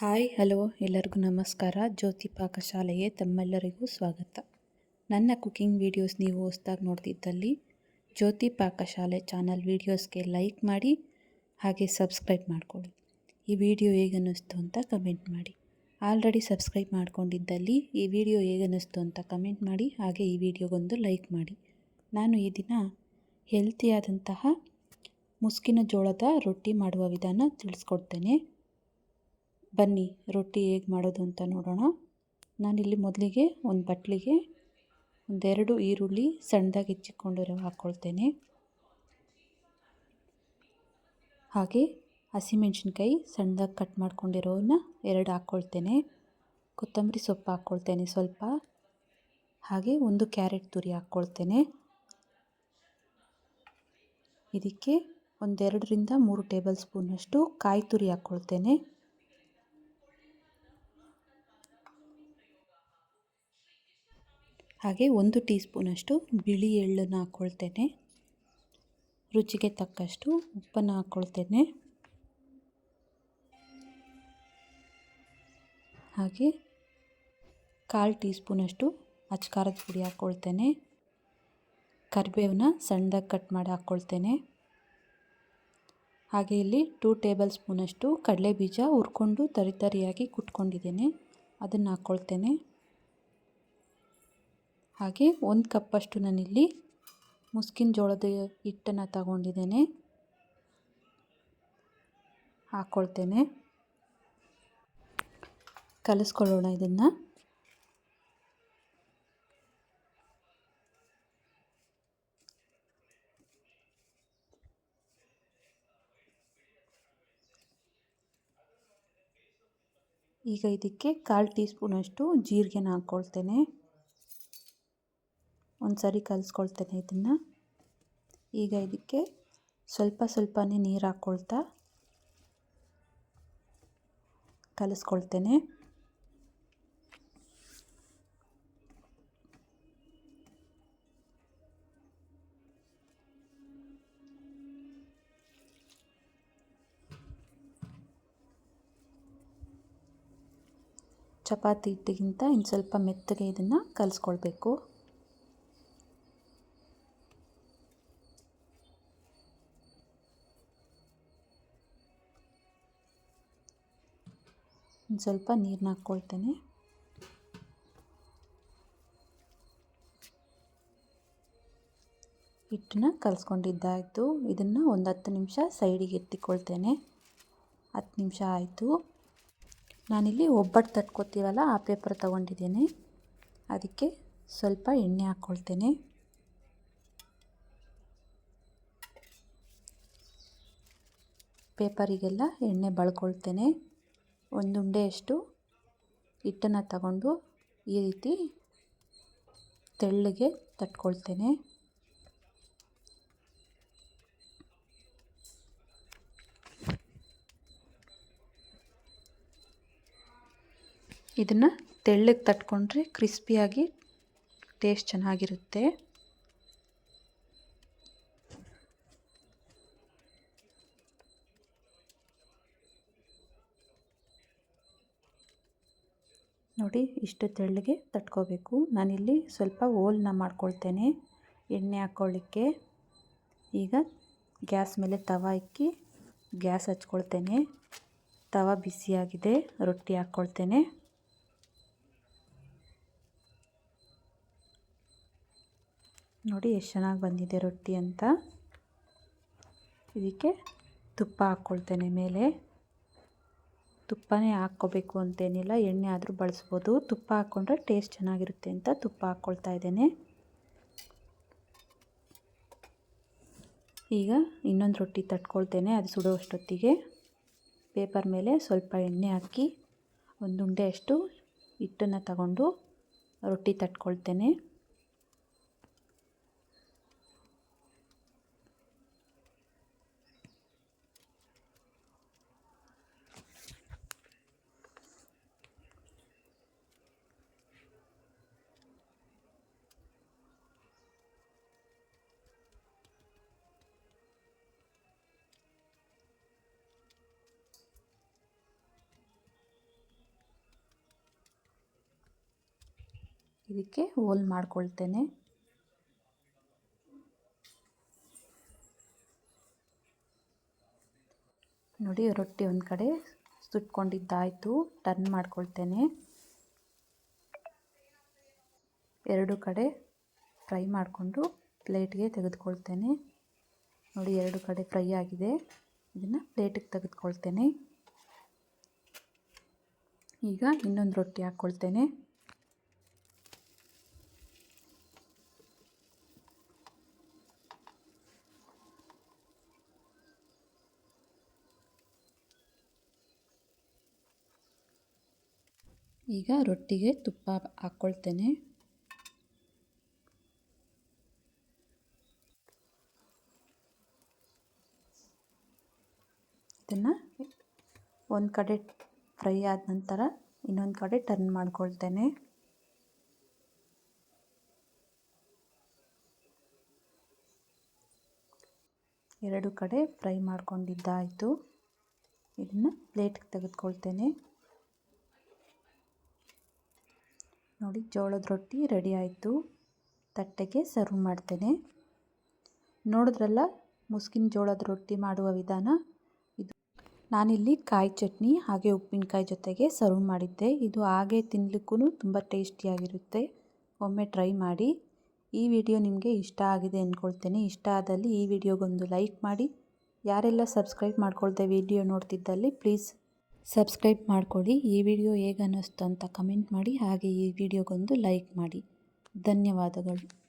Hi, hello, ಎಲ್ಲರಿಗೂ ನಮಸ್ಕಾರ. ಜ್ಯೋತಿ ಪಾಕಶಾಲೆಗೆ ತಮ್ಮೆಲ್ಲರಿಗೂ ಸ್ವಾಗತ. ನನ್ನ ಕುಕಿಂಗ್ ವೀಡಿಯೋಸ್ ನೀವು ಹೊಸ್ದಾಗಿ ನೋಡ್ತಿದ್ದಲ್ಲಿ ಜ್ಯೋತಿ ಪಾಕಶಾಲೆ ಚಾನಲ್ ವೀಡಿಯೋಸ್ಗೆ ಲೈಕ್ ಮಾಡಿ, ಹಾಗೆ ಸಬ್ಸ್ಕ್ರೈಬ್ ಮಾಡಿಕೊಳ್ಳಿ. ಈ ವಿಡಿಯೋ ಹೇಗನ್ನಿಸ್ತು ಅಂತ ಕಮೆಂಟ್ ಮಾಡಿ. ಆಲ್ರೆಡಿ ಸಬ್ಸ್ಕ್ರೈಬ್ ಮಾಡ್ಕೊಂಡಿದ್ದಲ್ಲಿ ಈ ವಿಡಿಯೋ ಹೇಗನ್ನಿಸ್ತು ಅಂತ ಕಮೆಂಟ್ ಮಾಡಿ, ಹಾಗೆ ಈ ವಿಡಿಯೋಗೊಂದು ಲೈಕ್ ಮಾಡಿ. ನಾನು ಈ ದಿನ ಹೆಲ್ತಿಯಾದಂತಹ ಮುಸ್ಕಿನ ಜೋಳದ ರೊಟ್ಟಿ ಮಾಡುವ ವಿಧಾನ ತಿಳಿಸ್ಕೊಡ್ತೇನೆ. ಬನ್ನಿ, ರೊಟ್ಟಿ ಹೇಗೆ ಮಾಡೋದು ಅಂತ ನೋಡೋಣ. ನಾನಿಲ್ಲಿ ಮೊದಲಿಗೆ ಒಂದು ಬಟ್ಲಿಗೆ ಒಂದೆರಡು ಈರುಳ್ಳಿ ಸಣ್ಣದಾಗಿ ಹೆಚ್ಚಿಕೊಂಡಿರೋ ಹಾಕ್ಕೊಳ್ತೇನೆ ಹಾಗೆ ಹಸಿಮೆಣ್ಸಿನ್ಕಾಯಿ ಸಣ್ಣದಾಗಿ ಕಟ್ ಮಾಡ್ಕೊಂಡಿರೋನ ಎರಡು ಹಾಕ್ಕೊಳ್ತೇನೆ ಕೊತ್ತಂಬರಿ ಸೊಪ್ಪು ಹಾಕ್ಕೊಳ್ತೇನೆ ಸ್ವಲ್ಪ. ಹಾಗೆ ಒಂದು ಕ್ಯಾರೆಟ್ ತುರಿ ಹಾಕ್ಕೊಳ್ತೇನೆ ಇದಕ್ಕೆ ಒಂದೆರಡರಿಂದ ಮೂರು ಟೇಬಲ್ ಸ್ಪೂನಷ್ಟು ಕಾಯಿ ತುರಿ ಹಾಕ್ಕೊಳ್ತೇನೆ ಹಾಗೆ ಒಂದು ಟೀ ಸ್ಪೂನಷ್ಟು ಬಿಳಿ ಎಳ್ಳನ್ನು ಹಾಕ್ಕೊಳ್ತೇನೆ. ರುಚಿಗೆ ತಕ್ಕಷ್ಟು ಉಪ್ಪನ್ನು ಹಾಕ್ಕೊಳ್ತೇನೆ. ಹಾಗೆ ಕಾಲು ಟೀ ಸ್ಪೂನಷ್ಟು ಅಚ್ಕಾರದ ಪುಡಿ ಹಾಕ್ಕೊಳ್ತೇನೆ. ಕರಿಬೇವನ್ನ ಸಣ್ಣದಾಗಿ ಕಟ್ ಮಾಡಿ ಹಾಕ್ಕೊಳ್ತೇನೆ. ಹಾಗೆ ಇಲ್ಲಿ ಟೂ ಟೇಬಲ್ ಸ್ಪೂನಷ್ಟು ಕಡಲೆ ಬೀಜ ಹುರ್ಕೊಂಡು ತರಿತರಿಯಾಗಿ ಕುಟ್ಕೊಂಡಿದ್ದೇನೆ. ಅದನ್ನು ಹಾಕ್ಕೊಳ್ತೇನೆ. ಹಾಗೆ ಒಂದು ಕಪ್ಪಷ್ಟು ನಾನಿಲ್ಲಿ ಮುಸ್ಕಿನ ಜೋಳದ ಹಿಟ್ಟನ್ನು ತಗೊಂಡಿದ್ದೇನೆ. ಹಾಕ್ಕೊಳ್ತೇನೆ ಕಲಿಸ್ಕೊಳ್ಳೋಣ ಇದನ್ನು. ಈಗ ಇದಕ್ಕೆ ಕಾಲು ಟೀ ಸ್ಪೂನಷ್ಟು ಜೀರಿಗೆನ ಹಾಕ್ಕೊಳ್ತೇನೆ ಒಂದು ಸರಿ ಕಲಿಸ್ಕೊಳ್ತೇನೆ ಇದನ್ನು. ಈಗ ಇದಕ್ಕೆ ಸ್ವಲ್ಪ ಸ್ವಲ್ಪನೇ ನೀರು ಹಾಕ್ಕೊಳ್ತಾ ಕಲಿಸ್ಕೊಳ್ತೇನೆ. ಚಪಾತಿ ಹಿಟ್ಟಿಗಿಂತ ಇನ್ನು ಸ್ವಲ್ಪ ಮೆತ್ತಗೆ ಇದನ್ನು ಕಲಿಸ್ಕೊಳ್ಬೇಕು. ಒಂದು ಸ್ವಲ್ಪ ನೀರನ್ನ ಹಾಕ್ಕೊಳ್ತೇನೆ. ಹಿಟ್ಟನ್ನ ಕಲಿಸ್ಕೊಂಡಿದ್ದಾಯಿತು. ಇದನ್ನು ಒಂದು ಹತ್ತು ನಿಮಿಷ ಸೈಡಿಗೆ ಎತ್ತಿಕೊಳ್ತೇನೆ. ಹತ್ತು ನಿಮಿಷ ಆಯಿತು. ನಾನಿಲ್ಲಿ ಒಬ್ಬಟ್ಟು ತಟ್ಕೋತೀವಲ್ಲ, ಆ ಪೇಪರ್ ತೊಗೊಂಡಿದ್ದೇನೆ. ಅದಕ್ಕೆ ಸ್ವಲ್ಪ ಎಣ್ಣೆ ಹಾಕ್ಕೊಳ್ತೇನೆ. ಪೇಪರಿಗೆಲ್ಲ ಎಣ್ಣೆ ಬಳ್ಕೊಳ್ತೇನೆ. ಒಂದು ಉಂಡೆಯಷ್ಟು ಹಿಟ್ಟನ್ನು ತಗೊಂಡು ಈ ರೀತಿ ತೆಳ್ಳಗೆ ತಟ್ಕೊಳ್ತೇನೆ. ಇದನ್ನು ತೆಳ್ಳಗೆ ತಟ್ಕೊಂಡ್ರೆ ಕ್ರಿಸ್ಪಿಯಾಗಿ ಟೇಸ್ಟ್ ಚೆನ್ನಾಗಿರುತ್ತೆ. ನೋಡಿ, ಇಷ್ಟು ತೆಳ್ಳಗೆ ತಟ್ಕೋಬೇಕು. ನಾನಿಲ್ಲಿ ಸ್ವಲ್ಪ ಓಲ್ನ ಮಾಡ್ಕೊಳ್ತೇನೆ, ಎಣ್ಣೆ ಹಾಕ್ಕೊಳ್ಳಿಕ್ಕೆ. ಈಗ ಗ್ಯಾಸ್ ಮೇಲೆ ತವ ಇಕ್ಕಿ, ಗ್ಯಾಸ್ ಹಚ್ಕೊಳ್ತೇನೆ. ತವ ಬಿಸಿಯಾಗಿದೆ, ರೊಟ್ಟಿ ಹಾಕ್ಕೊಳ್ತೇನೆ. ನೋಡಿ, ಎಷ್ಟು ಚೆನ್ನಾಗಿ ಬಂದಿದೆ ರೊಟ್ಟಿ ಅಂತ. ಇದಕ್ಕೆ ತುಪ್ಪ ಹಾಕ್ಕೊಳ್ತೇನೆ ಮೇಲೆ. ತುಪ್ಪನೇ ಹಾಕ್ಕೋಬೇಕು ಅಂತೇನಿಲ್ಲ, ಎಣ್ಣೆ ಆದರೂ ಬಳಸ್ಬೋದು. ತುಪ್ಪ ಹಾಕ್ಕೊಂಡ್ರೆ ಟೇಸ್ಟ್ ಚೆನ್ನಾಗಿರುತ್ತೆ ಅಂತ ತುಪ್ಪ ಹಾಕ್ಕೊಳ್ತಾ ಇದ್ದೇನೆ. ಈಗ ಇನ್ನೊಂದು ರೊಟ್ಟಿ ತಟ್ಕೊಳ್ತೇನೆ, ಅದು ಸುಡೋ ಅಷ್ಟೊತ್ತಿಗೆ. ಪೇಪರ್ ಮೇಲೆ ಸ್ವಲ್ಪ ಎಣ್ಣೆ ಹಾಕಿ, ಒಂದು ಉಂಡೆಯಷ್ಟು ಹಿಟ್ಟನ್ನು ತಗೊಂಡು ರೊಟ್ಟಿ ತಟ್ಕೊಳ್ತೇನೆ. ಇದಕ್ಕೆ ಹೋಲ್ ಮಾಡ್ಕೊಳ್ತೇನೆ. ನೋಡಿ ರೊಟ್ಟಿ ಒಂದು ಕಡೆ ಸುಟ್ಕೊಂಡಿದ್ದಾಯಿತು. ಟರ್ನ್ ಮಾಡ್ಕೊಳ್ತೇನೆ. ಎರಡು ಕಡೆ ಫ್ರೈ ಮಾಡಿಕೊಂಡು ಪ್ಲೇಟ್ಗೆ ತೆಗೆದುಕೊಳ್ತೇನೆ. ನೋಡಿ ಎರಡು ಕಡೆ ಫ್ರೈ ಆಗಿದೆ. ಇದನ್ನು ಪ್ಲೇಟಿಗೆ ತೆಗೆದುಕೊಳ್ತೇನೆ. ಈಗ ಇನ್ನೊಂದು ರೊಟ್ಟಿ ಹಾಕ್ಕೊಳ್ತೇನೆ ಈಗ ರೊಟ್ಟಿಗೆ ತುಪ್ಪ ಹಾಕ್ಕೊಳ್ತೇನೆ ಇದನ್ನು ಒಂದು ಕಡೆ ಫ್ರೈ ಆದ ನಂತರ ಇನ್ನೊಂದು ಕಡೆ ಟರ್ನ್ ಮಾಡ್ಕೊಳ್ತೇನೆ. ಎರಡು ಕಡೆ ಫ್ರೈ ಮಾಡ್ಕೊಂಡಿದ್ದಾಯಿತು. ಇದನ್ನು ಪ್ಲೇಟ್ಗೆ ತೆಗೆದುಕೊಳ್ತೇನೆ. ನೋಡಿ ಜೋಳದ ರೊಟ್ಟಿ ರೆಡಿ ಆಯಿತು. ತಟ್ಟೆಗೆ ಸರ್ವ್ ಮಾಡ್ತೇನೆ. ನೋಡಿದ್ರಲ್ಲ, ಮುಸ್ಕಿನ ಜೋಳದ ರೊಟ್ಟಿ ಮಾಡುವ ವಿಧಾನ? ಇದು ನಾನಿಲ್ಲಿ ಕಾಯಿ ಚಟ್ನಿ ಹಾಗೆ ಉಪ್ಪಿನಕಾಯಿ ಜೊತೆಗೆ ಸರ್ವ್ ಮಾಡಿದ್ದೆ. ಇದು ಹಾಗೆ ತಿನ್ನಲಿಕ್ಕೂ ತುಂಬ ಟೇಸ್ಟಿಯಾಗಿರುತ್ತೆ ಒಮ್ಮೆ ಟ್ರೈ ಮಾಡಿ. ಈ ವಿಡಿಯೋ ನಿಮಗೆ ಇಷ್ಟ ಆಗಿದೆ ಅಂದ್ಕೊಳ್ತೇನೆ ಇಷ್ಟ ಆದಲ್ಲಿ ಈ ವಿಡಿಯೋಗೊಂದು ಲೈಕ್ ಮಾಡಿ. ಯಾರೆಲ್ಲ ಸಬ್ಸ್ಕ್ರೈಬ್ ಮಾಡ್ಕೊಳ್ದೆ ವಿಡಿಯೋ ನೋಡ್ತಿದ್ದಲ್ಲಿ ಪ್ಲೀಸ್ ಸಬ್ಸ್ಕ್ರೈಬ್ ಮಾಡ್ಕೊಳ್ಳಿ. ಈ ವಿಡಿಯೋ ಹೇಗೆ ಅನ್ನಿಸ್ತು ಅಂತ ಕಮೆಂಟ್ ಮಾಡಿ. ಹಾಗೆ ಈ ವಿಡಿಯೋಗೊಂದು ಲೈಕ್ ಮಾಡಿ. ಧನ್ಯವಾದಗಳು.